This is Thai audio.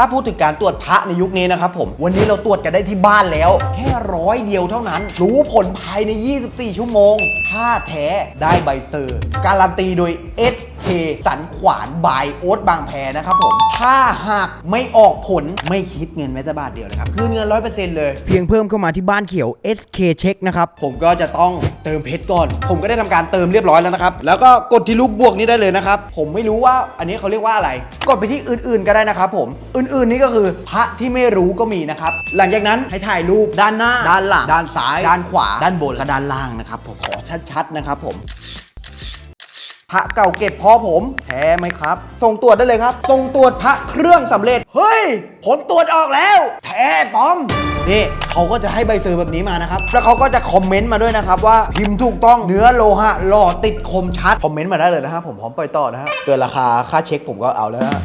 ถ้าพูดถึงการตรวจพระในยุคนี้นะครับผม วันนี้เราตรวจกันได้ที่บ้านแล้ว แค่ร้อยเดียวเท่านั้น รู้ผลภายใน 24 ชั่วโมง ถ้าแท้ได้ใบเซอร์ การันตีโดย SK สันขวานบายโอ๊ตบางแพนะครับผม ถ้าหากไม่ออกผลไม่คิดเงินแม้แต่บาทเดียวนะครับคืนเงิน100%เลย เพียงเพิ่มเข้ามาที่บ้านเขียว SK เช็คนะครับ ผมก็จะต้องเติมเพชรก่อน ผมก็ได้ทำการเติมเรียบร้อยแล้วนะครับ แล้วก็กดที่รูปบวกนี้ได้เลยนะครับ ผมไม่รู้ว่าอันนี้เขาเรียกว่าอะไร กดไปที่อื่น ๆ ก็ได้นะครับผม อื่น ๆ นี่ก็คือพระที่ไม่รู้ก็มีนะครับ หลังจากนั้นให้ถ่ายรูปด้านหน้า ด้านหลัง ด้านซ้าย ด้านขวา ด้านบน และด้านล่างนะครับผม ขอชัด ๆ นะครับผม พระเก่าเก็บพอผมแท้ไหมครับ ส่งตรวจได้เลยครับ ส่งตรวจพระเครื่องสำเร็จ เฮ้ย ผลตรวจออกแล้ว แท้ปลอมนี่เขาก็จะให้ใบเซอร์แบบนี้มานะครับ แล้วเขาก็จะคอมเมนต์มาด้วยนะครับ ว่าพิมพ์ถูกต้องเนื้อโลหะหล่อติดคมชัด คอมเมนต์มาได้เลยนะครับผมพร้อมปล่อยต่อนะฮะเกินราคาค่าเช็คผมก็เอาแล้วนะฮะ